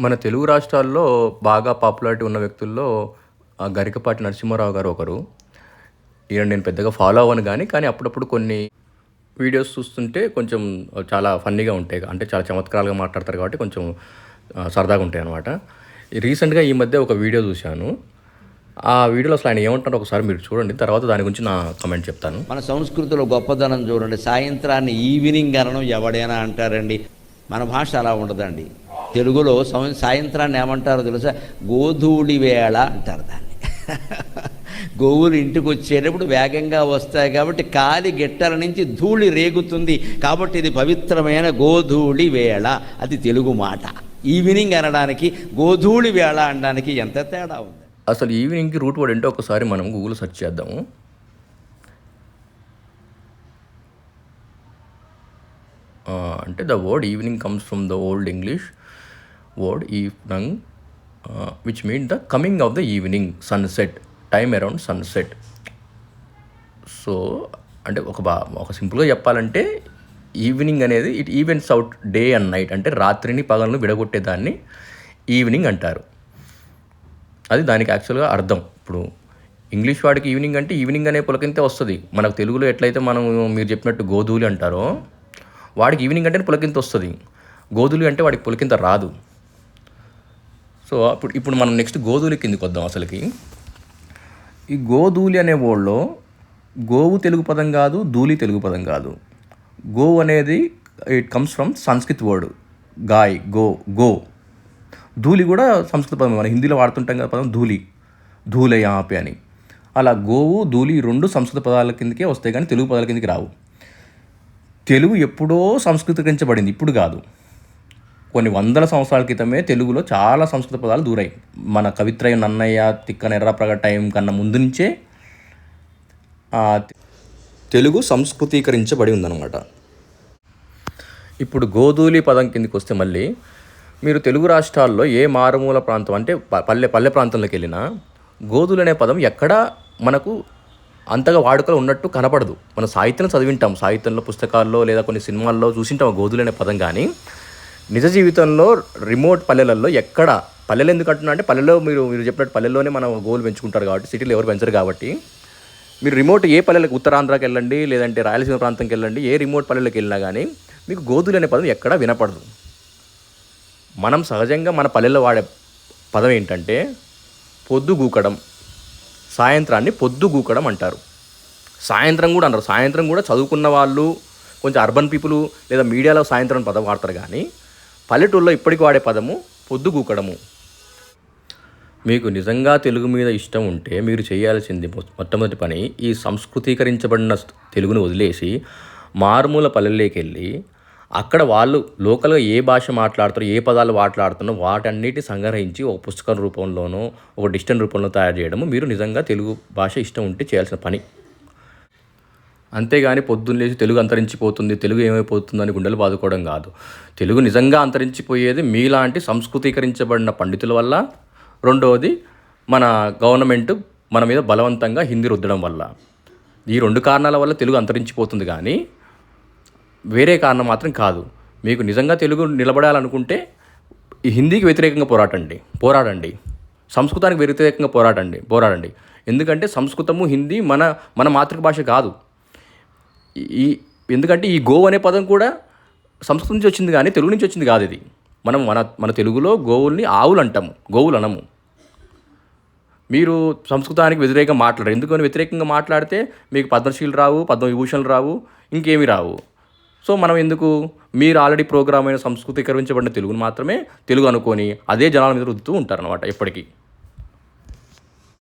మన తెలుగు రాష్ట్రాల్లో బాగా పాపులారిటీ ఉన్న వ్యక్తుల్లో గరికపాటి నరసింహారావు గారు ఒకరు. ఈయన నేను పెద్దగా ఫాలో అవ్వను కానీ కానీ అప్పుడప్పుడు కొన్ని వీడియోస్ చూస్తుంటే కొంచెం చాలా ఫన్నీగా ఉంటాయి. అంటే చాలా చమత్కారాలుగా మాట్లాడతారు కాబట్టి కొంచెం సరదాగా ఉంటాయి అనమాట రీసెంట్గా ఈ మధ్య ఒక వీడియో చూశాను. ఆ వీడియోలో అసలు ఆయన ఏమంటారో ఒకసారి మీరు చూడండి. తర్వాత దాని గురించి నా కమెంట్ చెప్తాను. మన సంస్కృతిలో గొప్పదనం చూడండి. సాయంత్రాన్ని ఈవినింగ్ అనడం ఎవడైనా అంటారండి? మన భాష అలా ఉండదండి. తెలుగులో సం- సాయంత్రాన్ని ఏమంటారో తెలుసా? గోధూళి వేళ అంటారు దాన్ని. గోవులు ఇంటికి వచ్చేటప్పుడు వేగంగా వస్తాయి కాబట్టి కాలి గిట్టల నుంచి ధూళి రేగుతుంది కాబట్టి ఇది పవిత్రమైన గోధూళి వేళ. అది తెలుగు మాట. ఈవినింగ్ అనడానికి గోధూళి వేళ అనడానికి ఎంత తేడా ఉంది? అసలు ఈవినింగ్కి రూట్ వర్డ్ ఏంటో ఒకసారి మనం గూగుల్ సెర్చ్ చేద్దాము. అంటే the word evening comes from the Old English. Word evening which mean the coming of the evening sunset time around sunset so అంటే ఒక బా ఒక సింపుల్గా చెప్పాలంటే ఈవినింగ్ అనేది it events out day and night అంటే రాత్రిని పగలను విడగొట్టేదాన్ని ఈవినింగ్ అంటారు. అది దానికి యాక్చువల్గా అర్థం. ఇప్పుడు ఇంగ్లీష్ వాడికి ఈవినింగ్ అంటే ఈవినింగ్ అనే పులకింతే వస్తుంది. మనకు తెలుగులో ఎట్లయితే మనం మీరు చెప్పినట్టు గోధూలి అంటారో వాడికి ఈవినింగ్ అంటే పులకింత వస్తుంది. గోధులు అంటే వాడికి పులకింత రాదు. సో అప్పుడు ఇప్పుడు మనం నెక్స్ట్ గోధూలి కిందకి వద్దాం అసలుకి. ఈ గోధూలి అనే వర్డ్లో గోవు తెలుగు పదం కాదు ధూళి తెలుగు పదం కాదు. గో అనేది it comes from Sanskrit word guy go go. ధూళి కూడా సంస్కృత పదం మన హిందీలో వాడుతుంటాం కదా పదం ధూళి. ధూళయ ఆపి అని. అలా గోవు ధూళి రెండు సంస్కృత పదాల కిందకే వస్తాయి కానీ తెలుగు పదాల కిందకి రావు. తెలుగు ఎప్పుడో సంస్కృతీకరించబడింది ఇప్పుడు కాదు. కొన్ని వందల సంవత్సరాల క్రితమే తెలుగులో చాలా సంస్కృత పదాలు దూరాయి. మన కవిత్రయ నన్నయ్య తిక్కన ఎర్రప్రగ టైం కన్నా ముందు నుంచే తెలుగు సంస్కృతీకరించబడి ఉందన్నమాట. ఇప్పుడు గోధూలి పదం కిందకి వస్తే మళ్ళీ మీరు తెలుగు రాష్ట్రాల్లో ఏ మారుమూల ప్రాంతం అంటే ప- పల్లె పల్లె ప్రాంతంలోకి వెళ్ళినా గోధులు అనే పదం ఎక్కడా మనకు అంతగా వాడుకలో ఉన్నట్టు కనపడదు. మన సాహిత్యం చదివింటాం. సాహిత్యంలో పుస్తకాల్లో లేదా కొన్ని సినిమాల్లో చూసింటాం ఆ గోధులు అనే పదం కానీ నిజ జీవితంలో రిమోట్ పల్లెలలో ఎక్కడ పల్లెలు ఎందుకు అంటున్నా అంటే పల్లెలో మీరు మీరు చెప్పినట్టు పల్లెల్లోనే మనం గోలు పెంచుకుంటారు కాబట్టి సిటీలో ఎవరు పెంచరు కాబట్టి. మీరు రిమోట్ ఏ పల్లెలకు ఉత్తరాంధ్రకి వెళ్ళండి లేదంటే రాయలసీమ ప్రాంతంకి వెళ్ళండి ఏ రిమోట్ పల్లెలకు వెళ్ళినా కానీ మీకు గోధులు అనే పదం ఎక్కడా వినపడదు. మనం సహజంగా మన పల్లెల్లో వాడే పదం ఏంటంటే పొద్దు గూకడం సాయంత్రాన్ని పొద్దు గూకడం అంటారు. సాయంత్రం కూడా అంటారు సాయంత్రం కూడా చదువుకున్న వాళ్ళు కొంచెం అర్బన్ పీపుల్ లేదా మీడియాలో సాయంత్రం పదం వాడతారు కానీ పల్లెటూరులో ఇప్పటికి వాడే పదము పొద్దు గూకడము మీకు నిజంగా తెలుగు మీద ఇష్టం ఉంటే మీరు చేయాల్సింది మొట్టమొదటి పని ఈ సంస్కృతీకరించబడిన తెలుగును వదిలేసి మారుమూల పల్లెల్లోకి వెళ్ళి అక్కడ వాళ్ళు లోకల్గా ఏ భాష మాట్లాడుతారో ఏ పదాలు మాట్లాడుతున్నారో వాటన్నిటి సంగ్రహించి ఒక పుస్తకం రూపంలోనో ఒక డిజిటల్ రూపంలో తయారు చేయడము మీరు నిజంగా తెలుగు భాష ఇష్టం ఉంటే చేయాల్సిన పని. అంతేగాని పొద్దున్న లేచి తెలుగు అంతరించిపోతుంది తెలుగు ఏమైపోతుందని గుండెలు బాదుకోవడం కాదు. తెలుగు నిజంగా అంతరించిపోయేది మీలాంటి సంస్కృతీకరించబడిన పండితుల వల్ల. రెండవది మన గవర్నమెంట్ మన మీద బలవంతంగా హిందీ రుద్దడం వల్ల. ఈ రెండు కారణాల వల్ల తెలుగు అంతరించిపోతుంది కానీ వేరే కారణం మాత్రం కాదు. మీకు నిజంగా తెలుగు నిలబడాలనుకుంటే ఈ హిందీకి వ్యతిరేకంగా పోరాటండి పోరాడండి. సంస్కృతానికి వ్యతిరేకంగా పోరాటండి పోరాడండి. ఎందుకంటే సంస్కృతము హిందీ మన మన మాతృభాష కాదు. ఈ ఎందుకంటే ఈ గోవు అనే పదం కూడా సంస్కృతం నుంచి వచ్చింది కానీ తెలుగు నుంచి వచ్చింది కాదు ఇది. మనం మన మన తెలుగులో గోవుల్ని ఆవులు అంటాము గోవులు అనము మీరు సంస్కృతానికి వ్యతిరేకంగా మాట్లాడరు. ఎందుకని వ్యతిరేకంగా మాట్లాడితే మీకు పద్మశ్రీలు రావు పద్మవిభూషణలు రావు ఇంకేమీ రావు. సో మనం ఎందుకు? మీరు ఆల్రెడీ ప్రోగ్రామ్ అయిన సంస్కృతీకరించబడిన తెలుగును మాత్రమే తెలుగు అనుకొని అదే జనాల మీద రుద్దుతూ ఉంటారనమాట ఎప్పటికీ.